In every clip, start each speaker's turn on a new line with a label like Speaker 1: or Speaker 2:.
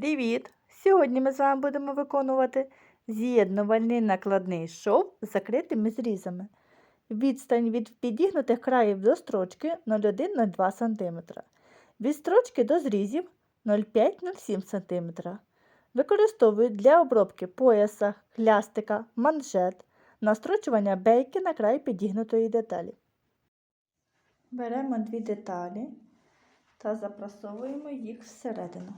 Speaker 1: Привіт! Сьогодні ми з вами будемо виконувати з'єднувальний накладний шов з закритими зрізами. Відстань від підігнутих країв до строчки 0,1-0,2 см. Від строчки до зрізів 0,5-0,7 см. Використовують для обробки пояса, хлястика, манжет, настрочування бейки на край підігнутої деталі. Беремо дві деталі та запрасовуємо їх всередину.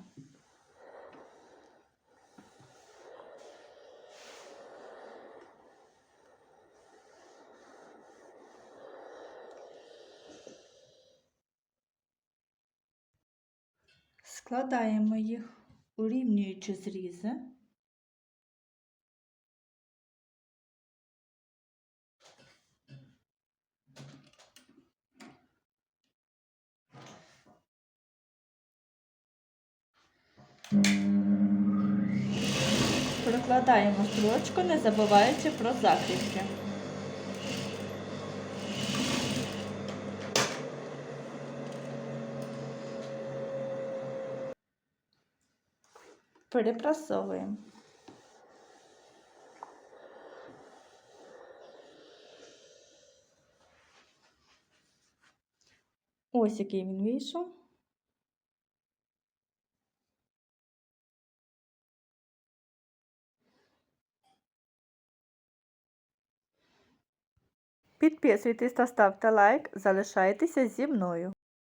Speaker 1: Складаємо їх, урівнюючи зрізи. Прокладаємо строчку, не забуваючи про закріпки. Перепрасовуємо. Ось який він вийшов. Підписуйтесь та ставте лайк, залишайтеся зі мною.